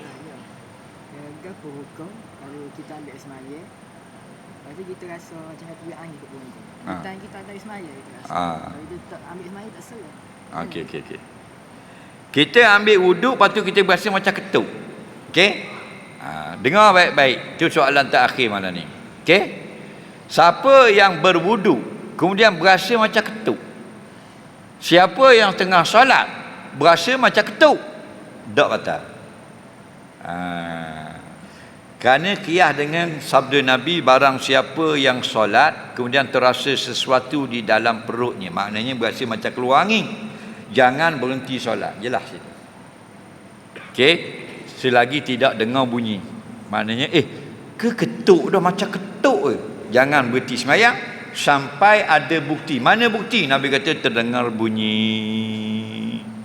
Ya, gapo hukum kalau kita ambil semaya. Lepas tu kita rasa macam hati angin kat punggung. Ha. Kita kita tak semaya kita rasa. Ha. Kalau kita tak ambil semaya tak salah. Okey okey okey. Kita ambil wuduk lepas tu kita berasa macam ketuk. Okey? Ha, dengar baik-baik. Itu soalan terakhir malam ni. Okey? Siapa yang berwuduk kemudian berasa macam ketuk? Siapa yang tengah solat berasa macam ketuk? Tak batal. Ha, kerana kiyah dengan sabda Nabi barang siapa yang solat kemudian terasa sesuatu di dalam perutnya. Maknanya berasa macam keluar angin. Jangan berhenti solat. Jelas itu. Okey? Selagi tidak dengar bunyi. Maknanya eh ke ketuk dah? Macam ketuk ke? Jangan berhenti semayang. Sampai ada bukti. Mana bukti? Nabi kata terdengar bunyi.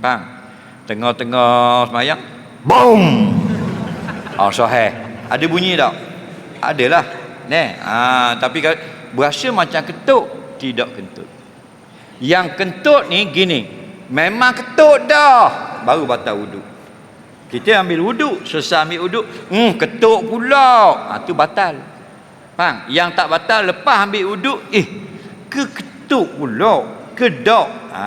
Faham? Tengah-tengah semayang. Boom oh sahih ada bunyi tak? Adalah. Neh, ah tapi berasa macam ketuk tidak kentut. Yang kentut ni gini. Memang ketut dah. Baru batal wuduk. Kita ambil wuduk selesai ambil wuduk hmm ketuk pula. Ha, tu batal. Faham? Yang tak batal lepas ambil wuduk eh ke ketuk pula. Ke tak ha.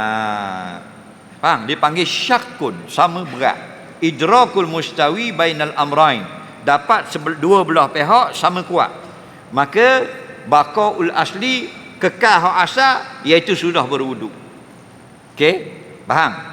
faham? Dia panggil syakun. Sama berat idrakul mustawi bainal amrain dapat dua belah pihak sama kuat. Maka baqaul asli kekal hak asal iaitu sudah berwuduk. Okey? Faham?